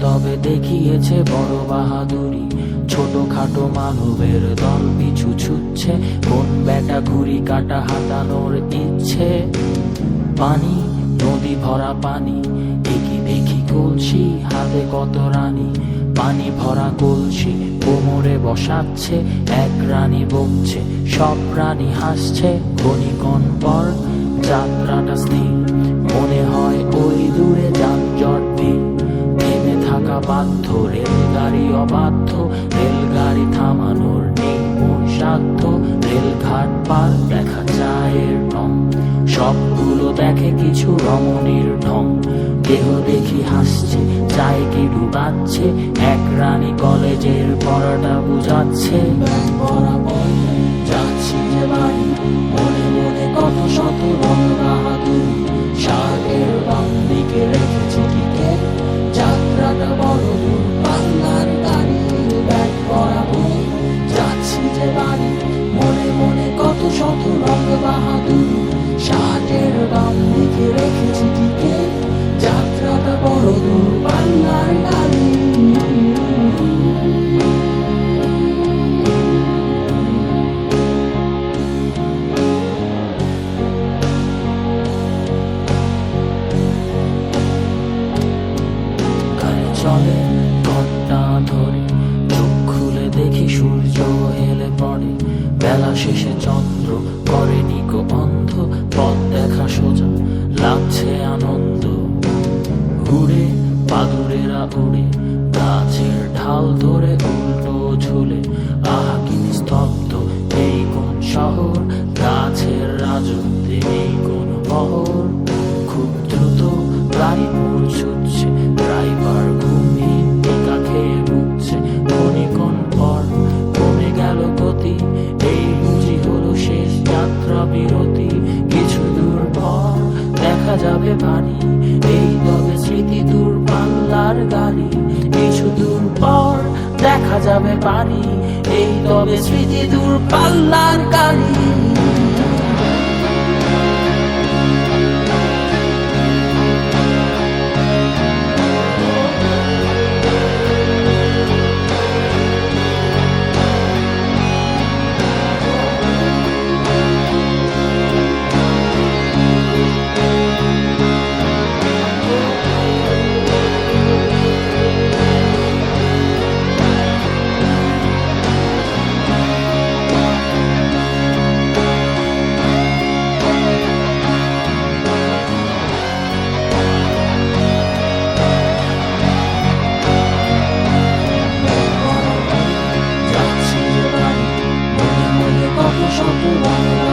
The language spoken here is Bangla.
তবে দেখিয়েছে বড় বাহাদুরি। ছোট খাটো মানবের দল পিছু ছুটছে, কোন বেটা ঘুরি কাটা হাতানোর ইচ্ছে? পানি, নদী ভরা পানি, দেখি দেখি কলসি, হাতে কত রানী। পানি ভরা কলসি, কোমরে বসাচ্ছে, এক রানী বকছে, সব প্রাণী হাসছে। ক্ষণিকণ পর যাত্রাটা স্থির। মনে হয় ওই দূরে যানজট ভিড় থেমে থাকা বাধ্য রেলগাড়ি অবাধ্য। রেলগাড়ি থামানোর নেই মন সাধ্য। রেলঘাট পার দেখা চায়ের ঢং সবগুলো দেখে কিছু রমণীর ঢং। দেহ দেখি হাসছে চায়কে ডুবাচ্ছে। এক রানী কলেজের পড়াটা বুঝাচ্ছে। যাচ্ছি যে বাড়ি শেষে চন্দ্র করে নিকো অন্ধ, পথ দেখা সোজা, লাগছে আনন্দ। ঘুরে পাদুরেরা উড়ে, গাছের ঢাল ধরে উল্টো ঝুলে। আহ স্তব্ধ এই কোন শহর, গাছের রাজত্বে এই কোন বহর বিরতি, কিছু দূর পর দেখা যাবে বাড়ি এই তবে স্মৃতি দূর পাল্লার গাড়ি কিছু দূর পর দেখা যাবে বাড়ি এই তবে স্মৃতি দূর পাল্লার গাড়ি 说不完。